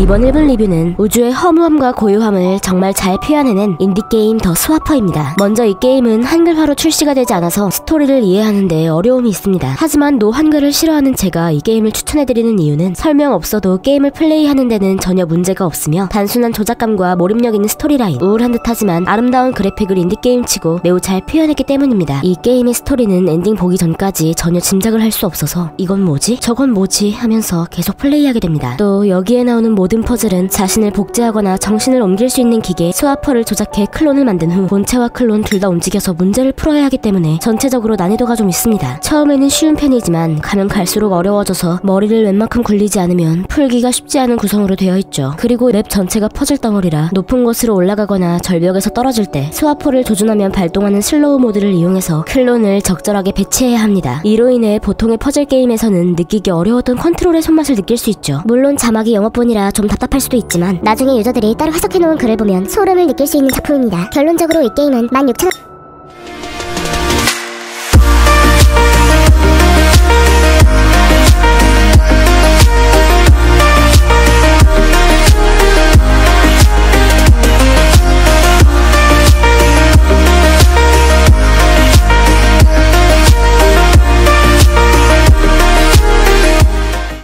이번 1분 리뷰는 우주의 허무함과 고요함을 정말 잘 표현해낸 인디게임 더 스와퍼입니다. 먼저 이 게임은 한글화로 출시가 되지 않아서 스토리를 이해하는데 어려움이 있습니다. 하지만 노 한글을 싫어하는 제가 이 게임을 추천해드리는 이유는 설명 없어도 게임을 플레이하는 데는 전혀 문제가 없으며 단순한 조작감과 몰입력 있는 스토리라인, 우울한 듯 하지만 아름다운 그래픽을 인디게임치고 매우 잘 표현했기 때문입니다. 이 게임의 스토리는 엔딩 보기 전까지 전혀 짐작을 할 수 없어서 이건 뭐지? 저건 뭐지? 하면서 계속 플레이하게 됩니다. 또 여기에 나오는 모든 퍼즐은 자신을 복제하거나 정신을 옮길 수 있는 기계 스와퍼를 조작해 클론을 만든 후 본체와 클론 둘 다 움직여서 문제를 풀어야 하기 때문에 전체적으로 난이도가 좀 있습니다. 처음에는 쉬운 편이지만 가면 갈수록 어려워져서 머리를 웬만큼 굴리지 않으면 풀기가 쉽지 않은 구성으로 되어 있죠. 그리고 맵 전체가 퍼즐 덩어리라 높은 곳으로 올라가거나 절벽에서 떨어질 때 스와퍼를 조준하면 발동하는 슬로우 모드를 이용해서 클론을 적절하게 배치해야 합니다. 이로 인해 보통의 퍼즐 게임에서는 느끼기 어려웠던 컨트롤의 손맛을 느낄 수 있죠. 물론 자막이 영어뿐이라 좀 답답할 수도 있지만 나중에 유저들이 따로 해석해놓은 글을 보면 소름을 느낄 수 있는 작품입니다. 결론적으로 이 게임은 16,000원